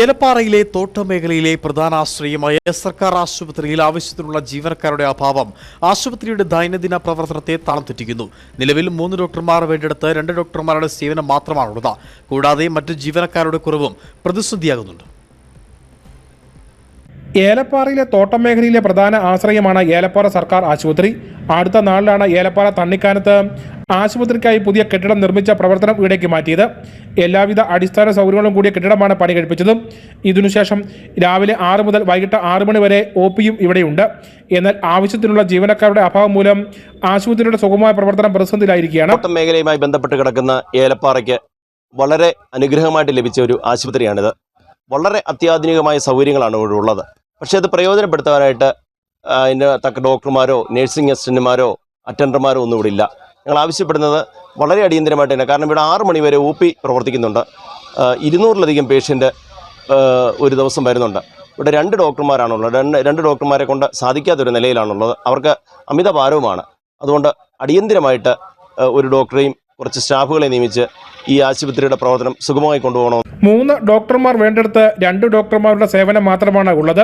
ഏലപ്പാറയിലെ തോട്ടമേഖലയിലെ പ്രധാന ആശ്രയമായ സർക്കാർ ആശുപത്രിയിൽ ആവശ്യത്തിനുള്ള ജീവനക്കാരുടെ അഭാവം ആശുപത്രിയുടെ ദൈനംദിന പ്രവർത്തനത്തെ താളം നിലവിൽ മൂന്ന് ഡോക്ടർമാർ വേണ്ടിടത്ത് രണ്ട് ഡോക്ടർമാരുടെ സേവനം മാത്രമാണുള്ളത്. കൂടാതെ മറ്റ് ജീവനക്കാരുടെ കുറവും പ്രതിസന്ധിയാകുന്നുണ്ട്. ഏലപ്പാറയിലെ തോട്ടം മേഖലയിലെ പ്രധാന ആശ്രയമാണ് ഏലപ്പാറ സർക്കാർ ആശുപത്രി. അടുത്ത നാളിലാണ് ഏലപ്പാറ തണ്ണിക്കാനത്ത് ആശുപത്രിക്കായി പുതിയ കെട്ടിടം നിർമ്മിച്ച പ്രവർത്തനം ഇവിടേക്ക് മാറ്റിയത്. എല്ലാവിധ അടിസ്ഥാന സൗകര്യങ്ങളും കൂടിയ കെട്ടിടമാണ് പണി കഴിപ്പിച്ചത്. ഇതിനുശേഷം രാവിലെ ആറ് മുതൽ വൈകിട്ട് ആറ് മണി വരെ ഒ പിയും ഇവിടെയുണ്ട്. എന്നാൽ ആവശ്യത്തിനുള്ള ജീവനക്കാരുടെ അഭാവം മൂലം ആശുപത്രിയുടെ സുഗമമായ പ്രവർത്തനം പ്രതിസന്ധിയിലായിരിക്കുകയാണ്. മേഖലയുമായി ബന്ധപ്പെട്ട് കിടക്കുന്ന ഏലപ്പാറയ്ക്ക് വളരെ അനുഗ്രഹമായിട്ട് ലഭിച്ച ഒരു ആശുപത്രിയാണിത്. വളരെ അത്യാധുനികമായ സൗകര്യങ്ങളാണ് ഇവിടെ ഉള്ളത്. പക്ഷേ അത് പ്രയോജനപ്പെടുത്താനായിട്ട് അതിന്റെ തക്ക ഡോക്ടർമാരോ നഴ്സിംഗ് അസിസ്റ്റന്റുമാരോ അറ്റൻഡർമാരോ ഒന്നും ഇവിടെ ഇല്ല. ഞങ്ങൾ ആവശ്യപ്പെടുന്നത് വളരെ അടിയന്തരമായിട്ട് തന്നെ. കാരണം ഇവിടെ ആറ് മണിവരെ ഒ പി പ്രവർത്തിക്കുന്നുണ്ട്. ഇരുന്നൂറിലധികം പേഷ്യന്റ് ഒരു ദിവസം വരുന്നുണ്ട്. ഇവിടെ രണ്ട് ഡോക്ടർമാരാണുള്ളത്. രണ്ട് രണ്ട് ഡോക്ടർമാരെ കൊണ്ട് സാധിക്കാത്തൊരു നിലയിലാണുള്ളത്. അവർക്ക് അമിത ഭാരവുമാണ് അതുകൊണ്ട് അടിയന്തിരമായിട്ട് ഒരു ഡോക്ടറെയും കുറച്ച് സ്റ്റാഫുകളെ നിയമിച്ച് ഈ ആശുപത്രിയുടെ പ്രവർത്തനം സുഗമമായി കൊണ്ടുപോകണം? മൂന്ന് ഡോക്ടർമാർ വേണ്ടെടുത്ത് രണ്ട് ഡോക്ടർമാരുടെ സേവനം മാത്രമാണ് ഉള്ളത്.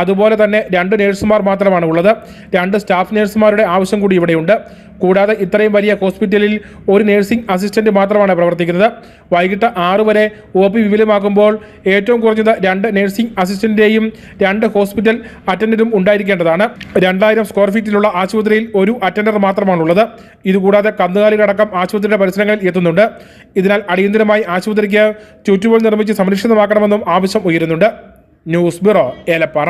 അതുപോലെ തന്നെ രണ്ട് നേഴ്സുമാർ മാത്രമാണ് ഉള്ളത്. രണ്ട് സ്റ്റാഫ് നേഴ്സുമാരുടെ ആവശ്യം കൂടി ഇവിടെയുണ്ട്. കൂടാതെ ഇത്രയും വലിയ ഹോസ്പിറ്റലിൽ ഒരു നഴ്സിംഗ് അസിസ്റ്റന്റ് മാത്രമാണ് പ്രവർത്തിക്കുന്നത്. വൈകിട്ട് ആറ് വരെ ഒ പി വിപുലമാക്കുമ്പോൾ ഏറ്റവും കുറഞ്ഞത് രണ്ട് നഴ്സിംഗ് അസിസ്റ്റന്റിന്റെയും രണ്ട് ഹോസ്പിറ്റൽ അറ്റൻഡന്റും ഉണ്ടായിരിക്കേണ്ടതാണ്. രണ്ടായിരം സ്ക്വയർ ഫീറ്റിലുള്ള ആശുപത്രിയിൽ ഒരു അറ്റൻഡർ മാത്രമാണുള്ളത്. ഇതുകൂടാതെ കന്നുകാലികളടക്കം ആശുപത്രിയുടെ പരിസരങ്ങളിൽ എത്തുന്നുണ്ട്. ഇതിനാൽ അടിയന്തരമായി ആശുപത്രിക്ക് ചുറ്റുപോൽ നിർമ്മിച്ച് സംരക്ഷിതമാക്കണമെന്നും ആവശ്യം ഉയരുന്നുണ്ട്. News bureau Elappara.